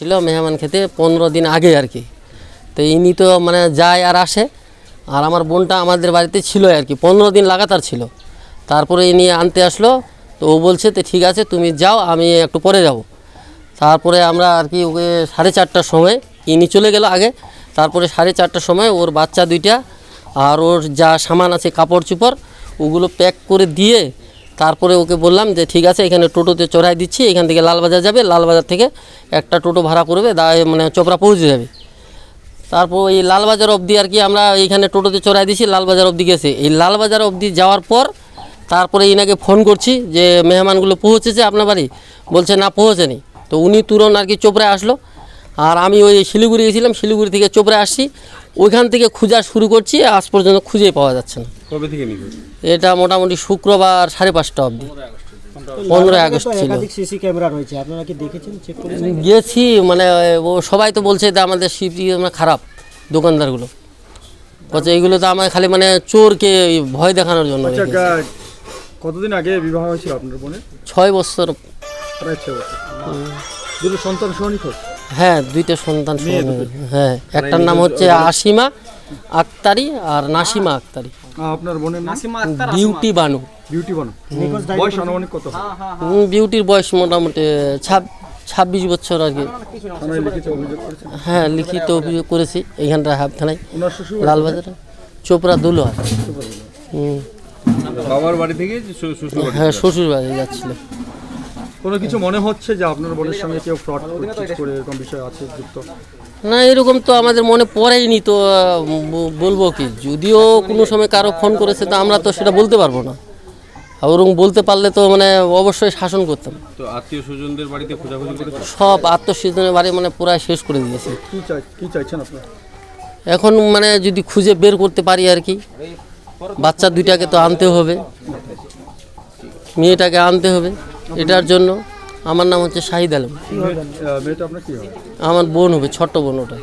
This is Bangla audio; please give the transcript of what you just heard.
আসছিল মেহমান খেতে পনেরো দিন আগে আর কি। তো ইনি তো মানে যায় আর আসে। আর আমার বোনটা আমাদের বাড়িতে ছিল আর কি, পনেরো দিন লাগাতার ছিল। তারপরে ইনি আনতে আসলো, তো ও বলছে তো ঠিক আছে, তুমি যাও, আমি একটু পরে যাব। তারপরে আমরা আর কি ওকে সাড়ে চারটার সময় ইনি চলে গেল আগে। তারপরে সাড়ে চারটার সময় ওর বাচ্চা দুইটা আর ওর যা সামান আছে, কাপড় চোপড়, ওগুলো প্যাক করে দিয়ে তারপরে ওকে বললাম যে, ঠিক আছে, এখানে টোটোতে চড়াই দিচ্ছি, এখান থেকে লালবাজার যাবে, লালবাজার থেকে একটা টোটো ভাড়া করবে দা মানে চোপড়া পৌঁছে যাবে। তারপর এই লালবাজার অবধি আর কি আমরা এইখানে টোটোতে চড়াই দিয়েছি, লালবাজার অবধি গেছে। এই লালবাজার অবধি যাওয়ার পর তারপরে ইনাকে ফোন করছি যে, মেহমানগুলো পৌঁছেছে আপনার বাড়ি? বলছে, না, পৌঁছেনি। তো উনি তুরন্ত আর কি চোপড়ায় আসলো। আর আমি ওই শিলিগুড়ি গেছিলাম শিলিগুড়ি থেকে চোপড়ায় আসছি। ওইখান থেকে খোঁজা শুরু করছি আজ পর্যন্ত খুঁজেই পাওয়া যাচ্ছে না। কবে থেকে এটা মোটামুটি শুক্রবার সাড়ে পাঁচটা অবধি। পনেরোই আগস্ট ছিল। সিসি ক্যামেরা রয়েছে আপনারা কি দেখেছেন? চেক গেছি মানে ও সবাই তো বলছে যে আমাদের শিফটি মানে খারাপ দোকানদারগুলো। বলছে এইগুলো তো আমার খালি মানে চোরকে ভয় দেখানোর জন্য আচ্ছা কতদিন আগে বিবাহ হয়েছিল আপনার বোনের? ছয় বছর। প্রায় ছয় বছর। দুটো সন্তান সহ নিখোঁজ? হ্যাঁ দুইটা সন্তান হ্যাঁ একটার নাম হচ্ছে আসিমা আক্তারি আর নাসিমা আক্তারি। আপনার বোনের নাম? বিউটি বানু। বিউটি বানু। বয়স আনুমানিক কত? উম, বিউটির বয়স মোটামুটি ছাব ছাব্বিশ বছর আর কি হ্যাঁ লিখিত অভিযোগ করেছি এইখানটা হাব থানায় লালবাজারে। চোপড়া দুলোয়া হুম। বাবার বাড়ি থেকে হ্যাঁ শ্বশুর বাড়ি যাচ্ছিল। কোনো কিছু মনে হচ্ছে যে আপনার বোনের সঙ্গে কেউ ফ্রড করে এরকম বিষয় আছে যুক্ত? না এরকম তো আমাদের মনে পড়েইনি তো বলব কি? যদিও কোনো সময় কারও ফোন করেছে তো আমরা তো সেটা বলতে পারব না। ওরকম বলতে পারলে তো মানে অবশ্যই শাসন করতাম। তো আত্মীয় স্বজনদের বাড়িতে খোঁজাখুঁজি করেছে? সব আত্মস্বজনের বাড়ি মানে পুরাই শেষ করে দিয়েছে। কি চাই কি চাইছেন আপনার? এখন মানে যদি খুঁজে বের করতে পারি আর কি। বাচ্চা দুইটাকে তো আনতে হবে। মেয়েটাকে আনতে হবে। এটার জন্য আমার নাম হচ্ছে শাহিদ আলম। আমার বোন হবে ছোট্ট বোন ওটা।